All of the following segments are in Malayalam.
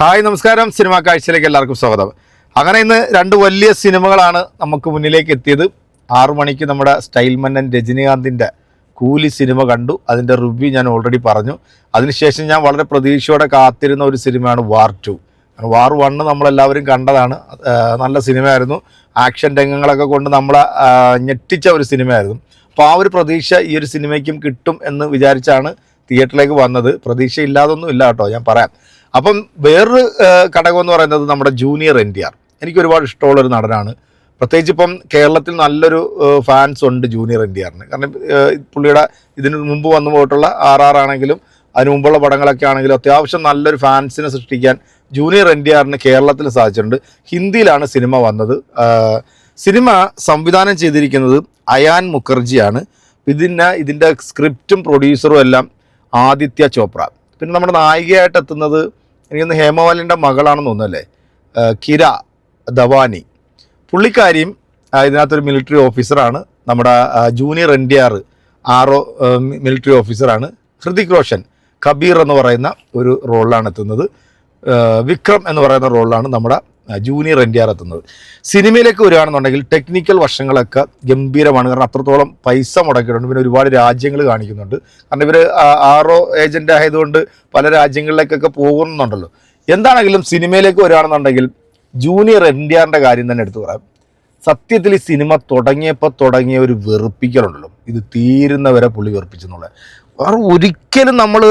ഹായ് നമസ്കാരം. സിനിമ കാഴ്ചയിലേക്ക് എല്ലാവർക്കും സ്വാഗതം. അങ്ങനെ ഇന്ന് രണ്ട് വലിയ സിനിമകളാണ് നമുക്ക് മുന്നിലേക്ക് എത്തിയത്. ആറു മണിക്ക് നമ്മുടെ സ്റ്റൈൽ മന്നൻ രജനീകാന്തിന്റെ കൂലി സിനിമ കണ്ടു. അതിന്റെ റിവ്യൂ ഞാൻ ഓൾറെഡി പറഞ്ഞു. അതിനുശേഷം ഞാൻ വളരെ പ്രതീക്ഷയോടെ കാത്തിരുന്ന ഒരു സിനിമയാണ് വാർ ടു. വാർ വണ്ണ് നമ്മളെല്ലാവരും കണ്ടതാണ്. നല്ല സിനിമയായിരുന്നു. ആക്ഷൻ രംഗങ്ങളൊക്കെ കൊണ്ട് നമ്മളെ ഞെട്ടിച്ച ഒരു സിനിമയായിരുന്നു. അപ്പോൾ ആ ഒരു പ്രതീക്ഷ ഈ ഒരു സിനിമയ്ക്കും കിട്ടും എന്ന് വിചാരിച്ചാണ് തിയേറ്ററിലേക്ക് വന്നത്. പ്രതീക്ഷ ഇല്ലാതൊന്നും ഇല്ല കേട്ടോ ഞാൻ പറയാം. അപ്പം വേറൊരു ഘടകം എന്ന് പറയുന്നത് നമ്മുടെ ജൂനിയർ എൻ ടി ആർ. എനിക്ക് ഒരുപാട് ഇഷ്ടമുള്ള ഒരു നടനാണ്. പ്രത്യേകിച്ച് ഇപ്പം കേരളത്തിൽ നല്ലൊരു ഫാൻസ് ഉണ്ട് ജൂനിയർ എൻ ടി ആറിന്. കാരണം പുള്ളിയുടെ ഇതിന് മുമ്പ് വന്നു പോയിട്ടുള്ള ആർ ആർ ആണെങ്കിലും അതിന് മുമ്പുള്ള പടങ്ങളൊക്കെ ആണെങ്കിലും അത്യാവശ്യം നല്ലൊരു ഫാൻസിനെ സൃഷ്ടിക്കാൻ ജൂനിയർ എൻ ടി ആറിന് കേരളത്തിൽ സാധിച്ചിട്ടുണ്ട്. ഹിന്ദിയിലാണ് സിനിമ വന്നത്. സിനിമ സംവിധാനം ചെയ്തിരിക്കുന്നത് അയാൻ മുഖർജിയാണ്. ഇതിന് ഇതിന്റെ സ്ക്രിപ്റ്റും പ്രൊഡ്യൂസറും എല്ലാം ആദിത്യ ചോപ്ര. പിന്നെ നമ്മുടെ നായികയായിട്ട് എത്തുന്നത് എനിക്കൊന്ന് ഹേമവാലിന്റെ മകളാണെന്ന് തോന്നുന്നല്ലേ? കിര ധവാനി. പുള്ളിക്കാരിയും ഇതിനകത്തൊരു മിലിറ്ററി ഓഫീസറാണ് നമ്മുടെ junior N T R R O military ഓഫീസറാണ് ഹൃതിക് റോഷൻ കബീർ എന്ന് പറയുന്ന ഒരു റോളിലാണ് എത്തുന്നത്. വിക്രം എന്ന് പറയുന്ന റോളിലാണ് നമ്മുടെ ജൂനിയർ എൻ ഡി ആർ എത്തുന്നത്. സിനിമയിലേക്ക് വരികയാണെന്നുണ്ടെങ്കിൽ ടെക്നിക്കൽ വശങ്ങളൊക്കെ ഗംഭീരമാണ്. കാരണം അത്രത്തോളം പൈസ മുടക്കിയിട്ടുണ്ട്. പിന്നെ ഒരുപാട് രാജ്യങ്ങൾ കാണിക്കുന്നുണ്ട്. കാരണം ഇവർ ആറോ ഏജന്റ് ആയതുകൊണ്ട് പല രാജ്യങ്ങളിലേക്കൊക്കെ പോകുന്നുണ്ടല്ലോ. എന്താണെങ്കിലും സിനിമയിലേക്ക് വരികയാണെന്നുണ്ടെങ്കിൽ ജൂനിയർ എൻ ഡി ആറിന്റെ കാര്യം തന്നെ എടുത്തു പറയാം. സത്യത്തിൽ ഈ സിനിമ തുടങ്ങിയപ്പോൾ തുടങ്ങിയ ഒരു വെറുപ്പിക്കലുണ്ടല്ലോ. ഇത് തീരുന്നവരെ പുള്ളി വെറുപ്പിച്ചെന്നുള്ളത്. വേറെ ഒരിക്കലും നമ്മൾ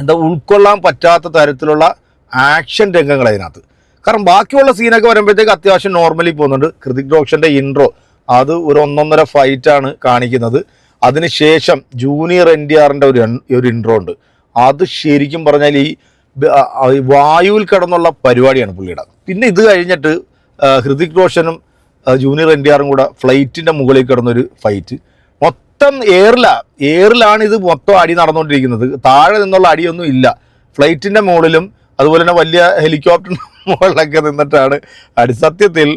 എന്താ ഉൾക്കൊള്ളാൻ പറ്റാത്ത തരത്തിലുള്ള ആക്ഷൻ രംഗങ്ങൾ അതിനകത്ത് കാരണം ബാക്കിയുള്ള സീനൊക്കെ വരുമ്പോഴത്തേക്ക് അത്യാവശ്യം നോർമലി പോകുന്നുണ്ട്. ഹൃതിക് റോഷന്റെ ഇൻട്രോ അത് ഒരു ഒന്നൊന്നര ഫൈറ്റാണ് കാണിക്കുന്നത്. അതിനുശേഷം ജൂനിയർ എൻ ഡി ആറിന്റെ ഒരു ഒരു ഇൻട്രോ ഉണ്ട്. അത് ശരിക്കും പറഞ്ഞാൽ ഈ വായുവിൽ കിടന്നുള്ള പരിപാടിയാണ് പുള്ളിയുടെ. പിന്നെ ഇത് കഴിഞ്ഞിട്ട് ഹൃതിക് റോഷനും ജൂനിയർ എൻ ഡി ആറും കൂടെ ഫ്ലൈറ്റിന്റെ മുകളിൽ കിടന്നൊരു ഫൈറ്റ് മൊത്തം എയറിലാണ് എയറിലാണ് ഇത് മൊത്തം അടി നടന്നുകൊണ്ടിരിക്കുന്നത്. താഴെ നിന്നുള്ള അടിയൊന്നും ഇല്ല. ഫ്ലൈറ്റിന്റെ മുകളിലും അതുപോലെ തന്നെ വലിയ ഹെലികോപ്റ്ററിന്റെ മുകളിലൊക്കെ നിന്നിട്ടാണ്. അടി സത്യത്തിൽ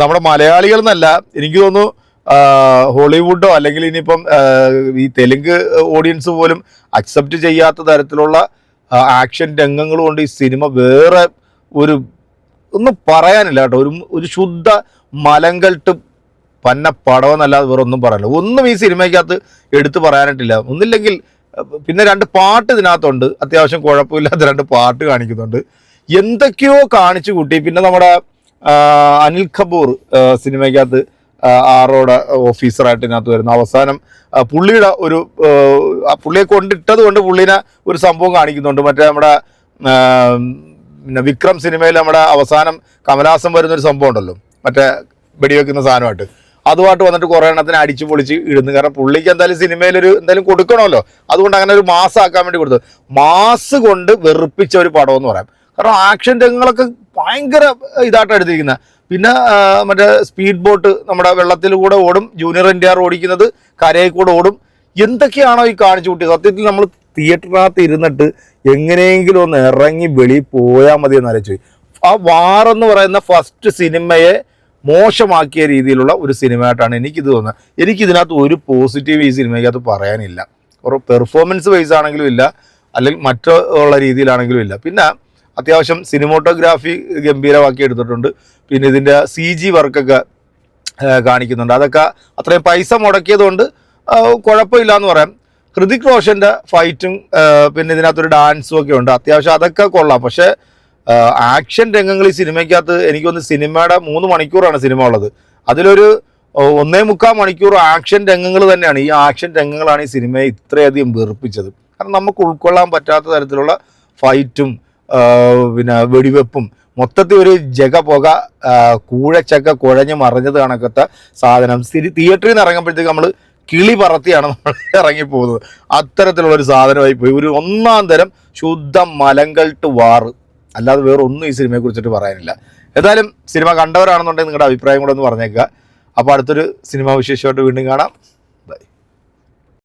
നമ്മുടെ മലയാളികൾ എന്നല്ല എനിക്ക് തോന്നുന്നു ഹോളിവുഡോ അല്ലെങ്കിൽ ഇനിയിപ്പം ഈ തെലുങ്ക് ഓഡിയൻസ് പോലും അക്സെപ്റ്റ് ചെയ്യാത്ത തരത്തിലുള്ള ആക്ഷൻ രംഗങ്ങൾ കൊണ്ട് ഈ സിനിമ വേറെ ഒരു ഒന്നും പറയാനില്ല കേട്ടോ. ഒരു ഒരു ശുദ്ധ മലങ്കൾട്ട് പന്ന പടമെന്നല്ലാതെ വേറെ ഒന്നും പറയാനില്ല. ഒന്നും ഈ സിനിമയ്ക്കകത്ത് എടുത്തു പറയാനായിട്ടില്ല ഒന്നില്ലെങ്കിൽ പിന്നെ രണ്ട് പാട്ട് ഇതിനകത്തുണ്ട്. അത്യാവശ്യം കുഴപ്പമില്ലാത്ത രണ്ട് പാട്ട് കാണിക്കുന്നുണ്ട്. എന്തൊക്കെയോ കാണിച്ചു കൂട്ടി. പിന്നെ നമ്മുടെ അനിൽ കപൂർ സിനിമയ്ക്കകത്ത് ആറോടെ ഓഫീസറായിട്ട് ഇതിനകത്ത് വരുന്ന. അവസാനം പുള്ളിയുടെ ഒരു പുള്ളിയെ കൊണ്ടിട്ടത് കൊണ്ട് പുള്ളിനെ ഒരു സംഭവം കാണിക്കുന്നുണ്ട്. മറ്റേ നമ്മുടെ പിന്നെ വിക്രം സിനിമയിൽ നമ്മുടെ അവസാനം കമലാസം വരുന്നൊരു സംഭവം ഉണ്ടല്ലോ. മറ്റേ വെടിവെക്കുന്ന സാധനമായിട്ട്. അതുമായിട്ട് വന്നിട്ട് കുറേ എണ്ണത്തിന് അടിച്ചു പൊളിച്ച് ഇടുന്നു. കാരണം പുള്ളിക്ക് എന്തായാലും സിനിമയിലൊരു എന്തായാലും കൊടുക്കണമല്ലോ. അതുകൊണ്ട് അങ്ങനെ ഒരു മാസ് ആക്കാൻ വേണ്ടി കൊടുത്തു. മാസ് കൊണ്ട് വെറുപ്പിച്ച ഒരു പടം എന്ന് പറയാം. കാരണം ആക്ഷൻ രംഗങ്ങളൊക്കെ ഭയങ്കര ഇതായിട്ട് എടുത്തിരിക്കുന്നത് പിന്നെ മറ്റേ സ്പീഡ് ബോട്ട് നമ്മുടെ വെള്ളത്തിൽ കൂടെ ഓടും ജൂനിയർ എൻ ഓടിക്കുന്നത് കരയിൽ കൂടെ ഓടും. എന്തൊക്കെയാണോ ഈ കാണിച്ചു കൂട്ടിയത്? സത്യത്തിൽ നമ്മൾ തിയേറ്ററിനകത്ത് ഇരുന്നിട്ട് എങ്ങനെയെങ്കിലും ഒന്ന് ഇറങ്ങി വെളിയിൽ പോയാൽ മതി എന്ന് ആലോചിച്ചു. ആ വാർ എന്ന് പറയുന്ന ഫസ്റ്റ് സിനിമയെ മോശമാക്കിയ രീതിയിലുള്ള ഒരു സിനിമയായിട്ടാണ് എനിക്കിത് തോന്നുന്നത്. എനിക്കിതിനകത്ത് ഒരു പോസിറ്റീവ് ഈ സിനിമയ്ക്കകത്ത് പറയാനില്ല. ഒരു പെർഫോമൻസ് വൈസ് ആണെങ്കിലും ഇല്ല അല്ലെങ്കിൽ മറ്റുള്ള രീതിയിലാണെങ്കിലും ഇല്ല. പിന്നെ അത്യാവശ്യം സിനിമോട്ടോഗ്രാഫി ഗംഭീരമാക്കി എടുത്തിട്ടുണ്ട്. പിന്നെ ഇതിന്റെ സി ജി വർക്കൊക്കെ കാണിക്കുന്നുണ്ട്. അതൊക്കെ അത്രയും പൈസ മുടക്കിയതുകൊണ്ട് കൊണ്ട് കുഴപ്പമില്ല എന്ന് പറയാം. ഹൃതിക് റോഷന്റെ ഫൈറ്റും പിന്നെ ഇതിനകത്തൊരു ഡാൻസും ഒക്കെ ഉണ്ട്. അത്യാവശ്യം അതൊക്കെ കൊള്ളാം. പക്ഷേ ആക്ഷൻ രംഗങ്ങൾ ഈ സിനിമയ്ക്കകത്ത് എനിക്കൊന്ന് സിനിമയുടെ മൂന്ന് മണിക്കൂറാണ് സിനിമ ഉള്ളത്. അതിലൊരു ഒന്നേ മുക്കാൽ മണിക്കൂർ ആക്ഷൻ രംഗങ്ങൾ തന്നെയാണ്. ഈ ആക്ഷൻ രംഗങ്ങളാണ് ഈ സിനിമയെ ഇത്രയധികം വെറുപ്പിച്ചത്. കാരണം നമുക്ക് ഉൾക്കൊള്ളാൻ പറ്റാത്ത തരത്തിലുള്ള ഫൈറ്റും പിന്നെ വെടിവെപ്പും. മൊത്തത്തിൽ ഒരു ജഗ പുക കൂഴച്ചക്ക കുഴഞ്ഞ് മറിഞ്ഞത് കണക്കത്തെ സാധനം. സ്ഥിതി തിയേറ്ററിൽ നിന്ന് ഇറങ്ങുമ്പോഴത്തേക്ക് നമ്മൾ കിളി പറത്തിയാണ് നമ്മൾ ഇറങ്ങിപ്പോകുന്നത്. അത്തരത്തിലുള്ള ഒരു സാധനമായി പോയി. ഒരു ഒന്നാം തരം ശുദ്ധ മലങ്കൾട്ട് വാറ് അല്ലാതെ വേറെ ഒന്നും ഈ സിനിമയെ കുറിച്ചിട്ട് പറയാനില്ല. ഏതായാലും സിനിമ കണ്ടവരാണെന്നുണ്ടെങ്കിൽ നിങ്ങളുടെ അഭിപ്രായം കൂടെ ഒന്ന് പറഞ്ഞേക്കുക. അപ്പോൾ അടുത്തൊരു സിനിമാ വിശേഷമായിട്ട് വീണ്ടും കാണാം.